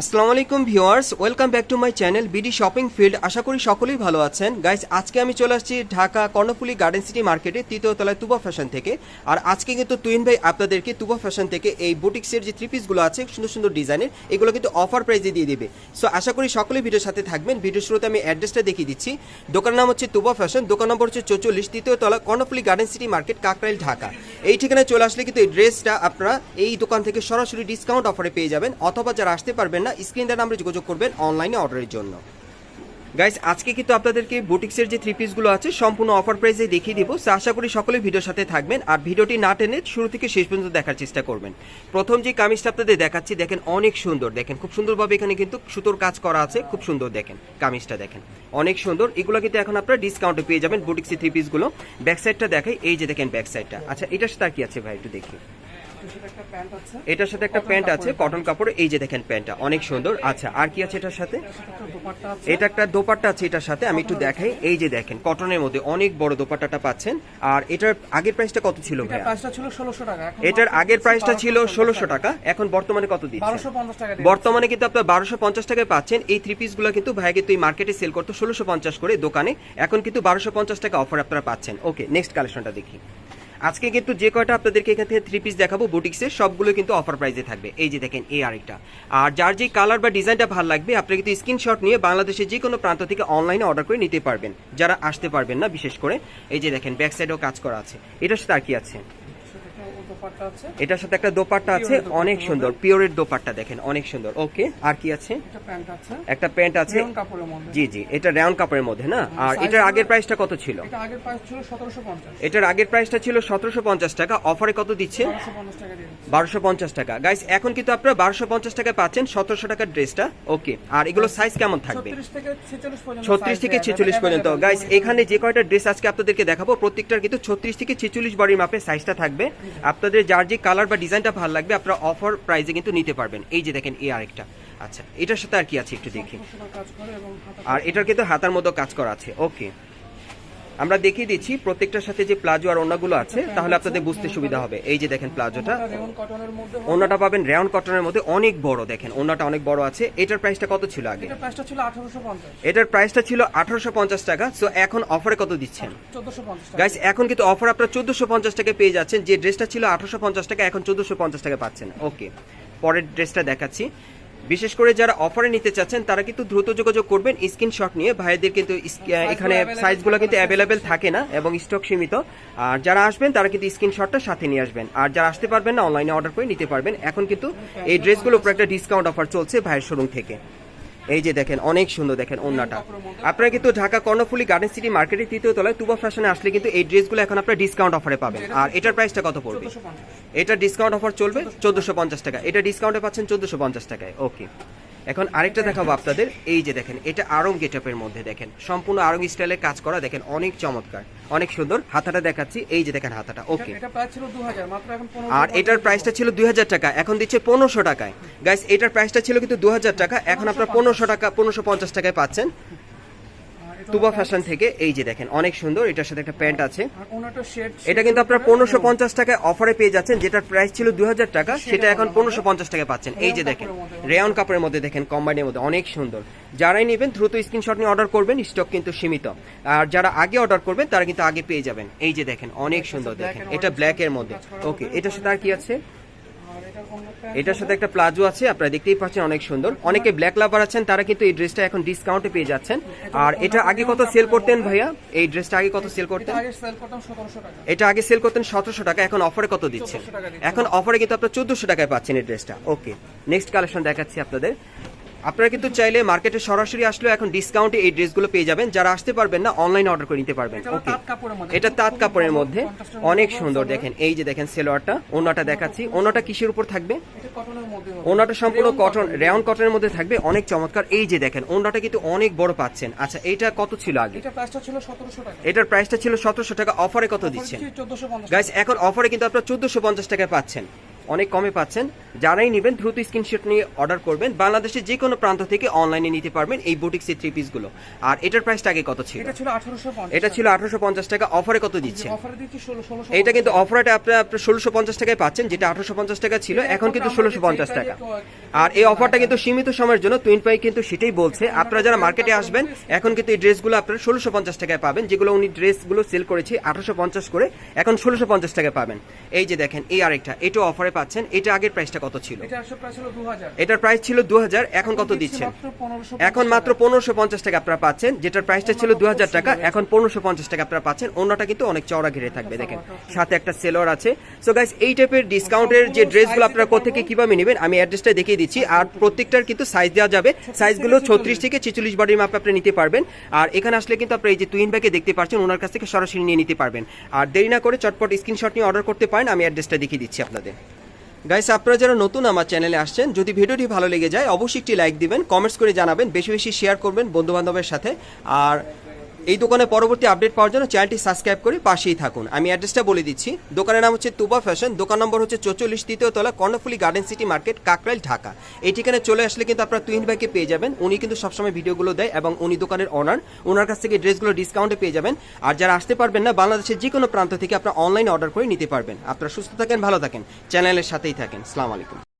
আসসালামু আলাইকুম viewers, welcome back to my channel BD shopping field আশা করি সকলেই ভালো আছেন। গাইস, আজকে আমি চলে আসছি ঢাকা কর্ণফুলি গার্ডেন সিটি মার্কেটে তৃতীয় তলায় তুবা ফ্যাশন থেকে। আর আজকে কিন্তু তুইন ভাই আপনাদেরকে তুবা ফ্যাশন থেকে এই বুটিক্সের যে থ্রি পিসগুলো আছে, সুন্দর সুন্দর ডিজাইনের, এগুলো কিন্তু অফার প্রাইজে দিয়ে দেবে। সো আশা করি সকলেই ভিডিওর সাথে থাকবেন। ভিডিও শুরুতে আমি অ্যাড্রেসটা দেখিয়ে দিচ্ছি। দোকানের নাম হচ্ছে তুবা ফ্যাশন দোকান নম্বর হচ্ছে চৌচল্লিশ, তৃতীয় তলা Karnaphuli garden city market Kakrail, Dhaka. এই ঠিকানায় চলে আসলে কিন্তু এই ড্রেসটা আপনারা এই দোকান থেকে সরাসরি ডিসকাউন্ট অফারে পেয়ে যাবেন। অথবা যারা আসতে পারবেন না স্ক্রিন নাম্বারে যোগাযোগ করবেন অনলাইনে অর্ডারের জন্য। গাইস আজকে কিন্তু আপনাদেরকে বুটিক্সের যে থ্রি পিসগুলো আছে, সম্পূর্ণ অফার প্রাইসে দেখিয়ে দিব। সো আশা করি সকলে ভিডিওর সাথে থাকবেন। আর ভিডিওটি না টেনে শুরু থেকে শেষ পর্যন্ত দেখার চেষ্টা করবেন। প্রথম যে কামিজটা আপনাদের দেখাচ্ছি, দেখেন অনেক সুন্দর। দেখেন, খুব সুন্দরভাবে এখানে কিন্তু সুতোর কাজ করা আছে। খুব সুন্দর দেখেন কামিজটা, দেখেন। অনেক সুন্দর। এগুলো কিন্তু এখন আপনারা ডিসকাউন্টে পেয়ে যাবেন বুটিক্সের থ্রি পিসগুলো ব্যাক সাইডটা দেখাই। এই যে দেখেন ব্যাক সাইডটা আচ্ছা এটার সাথে কি আছে ভাই? একটু দেখি। এটার সাথে একটা প্যান্ট আছে কটন কাপড় এই যে দেখেন প্যান্টটা অনেক সুন্দর। আচ্ছা আর কি আছে এটার সাথে? এটা একটা দোপাট্টা আছে এটার সাথে আমি একটু দেখাই। এই যে দেখেন কটনের মধ্যে অনেক বড় দোপাট্টাটা পাচ্ছেন। আর এটার আগের প্রাইসটা কত ছিল ভাইয়া? প্রাইসটা ছিল ষোলোশো টাকা এখন এটার আগের প্রাইসটা ছিল ষোলোশো টাকা এখন বর্তমানে কত দিচ্ছে? বারোশো পঞ্চাশ টাকা বর্তমানে কিন্তু আপনার বারোশো পঞ্চাশ টাকায় পাচ্ছেন। এই থ্রি পিসগুলো কিন্তু ভাইয়া কিন্তু এই মার্কেটে সেল করতো ষোলোশো পঞ্চাশ করে দোকানে। এখন কিন্তু বারোশো পঞ্চাশ টাকা অফার আপনারা পাচ্ছেন। ওকে নেক্সট কালেকশনটা দেখি। আজকে কিন্তু যে কয়টা আপনাদেরকে এখান থেকে থ্রি পিস দেখাবো বুটিক্সের সবগুলো কিন্তু অফার প্রাইসে থাকবে। এই যে দেখেন, এই আরেকটা। আর যার যে কালার বা ডিজাইনটা ভালো লাগবে, আপনি কিন্তু স্ক্রিনশট নিয়ে বাংলাদেশের যে কোনো প্রান্ত থেকে অনলাইনে অর্ডার করে নিতে পারবেন। যারা আসতে পারবেন না, বিশেষ করে। এই যে দেখেন ব্যাক সাইডেও কাজ করা আছে। এটার সাথে আর কি আছে? দোপাট্টা আছে। এটার সাথে একটা দোপাট্টা আছে অনেক সুন্দর। পিওরের দোপাট্টা দেখেন অনেক সুন্দর। ওকে আর কি আছে? একটা প্যান্ট আছে। একটা প্যান্ট আছে। রেয়ন কাপড়ের মধ্যে। জি জি এটা রাউন্ড কাপড়ের মধ্যে না? আর এটার আগের প্রাইসটা কত ছিল? এটা আগের প্রাইস ছিল সতেরোশো পঞ্চাশ। এটার আগের প্রাইসটা ছিল সতেরোশো পঞ্চাশ টাকা। অফারে কত দিচ্ছে? বারোশো পঞ্চাশ টাকা দিয়ে দিচ্ছি। বারোশো পঞ্চাশ টাকা। গাইস এখন কিন্তু আপনারা বারোশো পঞ্চাশ টাকায় পাচ্ছেন সতেরোশো টাকার ড্রেসটা। ওকে আর এগুলো সাইজ কেমন থাকবে? ছত্রিশ থেকে ছেচল্লিশ পর্যন্ত গাইস এখানে যে কয়টা ড্রেস আজকে আপনাদেরকে দেখাবো প্রত্যেকটার কিন্তু ছত্রিশ থেকে ছেচল্লিশ বডির মাপে সাইজটা থাকবে। আপনাদের যার যে কালার বা ডিজাইনটা ভালো লাগবে আপনারা অফার প্রাইসে কিন্তু নিতে পারবেন। এই যে দেখেন এই আরেকটা। আচ্ছা এটার সাথে আর কি আছে একটু দেখি? আর এটার কিন্তু হাতার মতো কাজ করা আছে। ওকে আমরা দেখিয়ে দিচ্ছি প্রত্যেকটার সাথে যে প্লাজো আর ওনাগুলো আছে তাহলে আপনাদের বুঝতে সুবিধা হবে। এই যে দেখেন প্লাজোটা। ওনাটা পাবেন রেয়ন কটনের মধ্যে অনেক বড় দেখেন ওনাটা অনেক বড় আছে। এটার প্রাইসটা কত ছিল আগে? এটার প্রাইসটা ছিল আঠারোশো পঞ্চাশ। টাকা সো এখন অফারে কত দিচ্ছেন? গাইস এখন কিন্তু অফার আপনার চোদ্দশো পঞ্চাশ টাকা পেয়ে যাচ্ছেন যে ড্রেসটা ছিল আঠারোশো পঞ্চাশ টাকা এখন চোদ্দশো পঞ্চাশ টাকা পাচ্ছেন। ওকে পরের ড্রেসটা দেখাচ্ছি। বিশেষ করে যারা অফারে নিতে চাচ্ছেন তারা কিন্তু দ্রুত যোগাযোগ করবেন স্ক্রিনশট নিয়ে। ভাইদের কিন্তু এখানে সাইজগুলো কিন্তু অ্যাভেলেবেল থাকে না এবং স্টক সীমিত। আর যারা আসবেন তারা কিন্তু স্ক্রিনশটটা সাথে নিয়ে আসবেন। আর যারা আসতে পারবেন না অনলাইনে অর্ডার করে নিতে পারবেন। এখন কিন্তু এই ড্রেসগুলোর উপর একটা ডিসকাউন্ট অফার চলছে ভাইয়ের শোরুম থেকে। এই যে দেখেন অনেক সুন্দর দেখেন ওন্নাটা আপনারা কিন্তু ঢাকা কর্ণফুলি গার্ডেন সিটি মার্কেটের তৃতীয় তলায় তুবা ফ্যাশনে আসলে কিন্তু এই ড্রেসগুলো এখন আপনার ডিসকাউন্ট অফারে পাবেন। আর এটার প্রাইসটা কত পড়বে? এটা ডিসকাউন্ট অফার চলবে চোদ্দশো পঞ্চাশ টাকা এটা ডিসকাউন্টে পাচ্ছেন চোদ্দশো পঞ্চাশ টাকায়। ওকে এখন আরেকটা দেখাবো আপনাদের। এই যে দেখেন এটা আরং গেটআপের মধ্যে দেখেন। সম্পূর্ণ আরং স্টাইলে কাজ করা দেখেন অনেক চমৎকার অনেক সুন্দর। হাতাটা দেখাচ্ছি এই যে দেখেন হাতাটা ওকে। এটা প্রাইস ছিল দু হাজার মাত্র এখন পনেরো আর এটার প্রাইসটা ছিল দুই হাজার টাকা এখন দিচ্ছে পনেরোশো টাকায়। গাইস এটার প্রাইসটা ছিল কিন্তু দু হাজার টাকা এখন আপনার পনেরোশো টাকা পনেরোশো পঞ্চাশ টাকায় পাচ্ছেন। তুবা ফ্যাশন থেকে এই যে দেখেন অনেক সুন্দর এটার সাথে একটা প্যান্ট আছে। এটা কিন্তু আপনার পনেরোশো পঞ্চাশ টাকায় অফারে পেয়ে যাচ্ছেন যেটার প্রাইস ছিল দুই হাজার টাকা সেটা এখন পনেরোশো পঞ্চাশ টাকায় পাচ্ছেন। এই যে দেখেন রেয়ন কাপড়ের মধ্যে দেখেন কম্বাইনের মধ্যে অনেক সুন্দর। যারাই নেবেন দ্রুত স্ক্রিনশট নিয়ে অর্ডার করবেন স্টক কিন্তু সীমিত। আর যারা আগে অর্ডার করবেন তারা কিন্তু আগে পেয়ে যাবেন। এই যে দেখেন অনেক সুন্দর দেখেন এটা ব্ল্যাক এর মধ্যে। ওকে এটার সাথে আর কি আছে? এটার সাথে একটা প্লাজো আছে আপনারা দেখতেই পাচ্ছেন অনেক সুন্দর। অনেকে ব্ল্যাক লাভার আছেন তারা কিন্তু এই ড্রেসটা এখন ডিসকাউন্টে পেয়ে যাচ্ছেন। আর এটা আগে কত সেল করতেন ভাইয়া? এই ড্রেসটা আগে কত সেল করতেন? আগে সেল করতাম সতেরোশো টাকা। এটা আগে সেল করতেন সতেরোশো টাকা এখন অফারে কত দিচ্ছেন? 1400 টাকা দিচ্ছি। এখন অফারে কিন্তু আপনার চোদ্দশো টাকায় পাচ্ছেন এই ড্রেসটা ওকে নেক্সট কালেকশন দেখাচ্ছি আপনাদের। আপনারা কিন্তু চাইলে মার্কেটে সরাসরি আসলেও এখন ডিসকাউন্টে এই ড্রেসগুলো পেয়ে যাবেন। যারা আসতে পারবেন না অনলাইনে অর্ডার করে নিতে পারবেন। এটা ওকে তাঁত কাপড়ের মধ্যে। এটা তাঁত কাপড়ের মধ্যে। অনেক সুন্দর। দেখেন এই যে দেখেন সেলোয়ারটা ওনাটা দেখাচ্ছি। ওনাটা কিসের উপর থাকবে। ওনাটা সম্পূর্ণ কটন। রেয়ন কটনের মধ্যে থাকবে। অনেক চমৎকার। এই যে দেখেন ওনাটা কিন্তু অনেক বড় পাচ্ছেন। আচ্ছা এইটা কত ছিল আগে? এটার প্রাইসটা ছিল সতেরোশো টাকা। অফারে কত দিচ্ছেন? গাইস এখন অফারে কিন্তু আপনারা চোদ্দশো পঞ্চাশ টাকায় পাচ্ছেন। অনেক কমে পাচ্ছেন। যারাই নেবেন দ্রুত স্ক্রিনশট নিয়ে অর্ডার করবেন। বাংলাদেশের যে কোনো প্রান্ত থেকে অনলাইনে নিতে পারবেন এই বুটিক্সের থ্রি পিসগুলো। আর এটার প্রাইসটা আগে কত ছিল? এটা ছিল আঠারোশো পঞ্চাশ এটা ছিল আঠারোশো পঞ্চাশ টাকা। অফারে কত দিচ্ছে এইটা কিন্তু অফারটা আপনার আপনার ষোলোশো পঞ্চাশ টাকায় পাচ্ছেন যেটা আঠারোশো পঞ্চাশ টাকা ছিল। এখন কিন্তু ষোলোশো পঞ্চাশ টাকা। আর এই অফারটা কিন্তু সীমিত সময়ের জন্য টুইন পাই কিন্তু সেটাই বলছে। আপনারা যারা মার্কেটে আসবেন এখন কিন্তু এই ড্রেসগুলো আপনারা ষোলোশো পঞ্চাশ টাকায় পাবেন যেগুলো উনি ড্রেসগুলো সেল করেছে আঠারোশো পঞ্চাশ করে এখন ষোলোশো পঞ্চাশ টাকায় পাবেন। এই যে দেখেন এই আরেকটা এটাও অফারে পাচ্ছেন এটা আগের প্রাইসটা কত ছিল? এটার প্রাইস ছিল দু হাজার এখন কত দিচ্ছেন? এখন মাত্র পনেরোশো পঞ্চাশ টাকা আপনারা পাচ্ছেন যেটার প্রাইসটা ছিল দু হাজার টাকা এখন পনেরোশো পঞ্চাশ টাকা আপনারা পাচ্ছেন অন্যটা কিন্তু অনেক চওড়া ঘিরে থাকবে দেখেন। সাথে একটা সেলর আছে। সো গাইস এই টাইপের ডিসকাউন্টের যে ড্রেসগুলো আপনারা কোথেকে কীভাবে নেবেন আমি অ্যাড্রেসটা দেখিয়ে দিচ্ছি। আর প্রত্যেকটার কিন্তু সাইজ দেওয়া যাবে। সাইজগুলো ছত্রিশ থেকে ছেচল্লিশ বডির মাপে আপনি নিতে পারবেন। আর এখানে আসলে কিন্তু আপনারা এই যে তুইন ব্যাগে দেখতে পাচ্ছেন ওনার কাছ থেকে সরাসরি নিয়ে নিতে পারবেন। আর দেরি না করে চটপট স্ক্রিনশট নিয়ে অর্ডার করতে পারেন আমি অ্যাড্রেসটা দেখিয়ে দিচ্ছি আপনাদের। গাইস আপনারা যারা নতুন আমার চ্যানেলে আসছেন, যদি ভিডিওটি ভালো লেগে যায়, অবশ্যই একটি লাইক দিবেন কমেন্টস করে জানাবেন, বেশি বেশি শেয়ার করবেন বন্ধু বান্ধবের সাথে। আর এই দোকানে পরবর্তী আপডেট পাওয়ার জন্য চ্যানেলটি সাবস্ক্রাইব করে পাশেই থাকুন। আমি অ্যাড্রেসটা বলে দিচ্ছি। দোকানের নাম হচ্ছে তুবা ফ্যাশন। দোকান নম্বর হচ্ছে চৌচল্লিশ তৃতীয় তলা, Karnaphuli garden city market, Kakrail, Dhaka. এই ঠিকানায় চলে আসলে কিন্তু আপনারা তুহিন ভাইকে পেয়ে যাবেন। উনি কিন্তু সবসময় ভিডিওগুলো দেয় এবং উনি দোকানের অনার ওনার কাছ থেকে ড্রেসগুলো ডিসকাউন্টে পেয়ে যাবেন। আর যারা আসতে পারবেন না, বাংলাদেশের যে কোনো প্রান্ত থেকে আপনারা অনলাইন অর্ডার করে নিতে পারবেন। আপনারা সুস্থ থাকেন, ভালো থাকেন। চ্যানেলের সাথেই থাকেন। সালাম আলাইকুম।